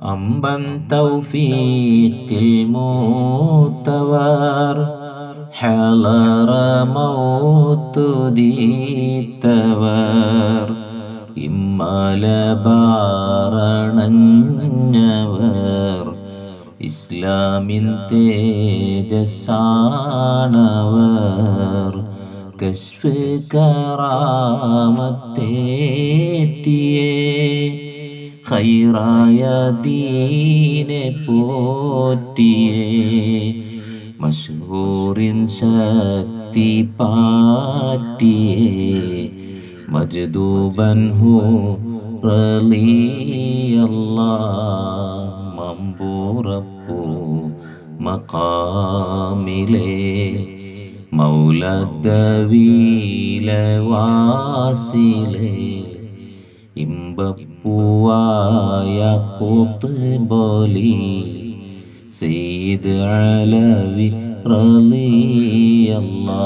Amban തൗഫീത്തിൽ മൂത്തവർ ഹലറ മൗത്തുദീത്തവർ ഇമ്മലബാറണഞ്ഞവർ ഇസ്ലാമിൻ തേജസാണവർ കശ്ഫ് കറാമത്തേറ്റിയേ ഖൈറായ ദീനെ പോറ്റിയേ മഷൂറിൻ Shakti പാറ്റിയേ മജ്ദൂബൻ Ho റളിയല്ലാ മമ്പൂറപ്പൂ മക്കാമിലേ മൗലദവീല വാസിലേ ഇമ്പപ്പൂവായ കൂത്തുബോലി Syed Alavi റളിയല്ലാ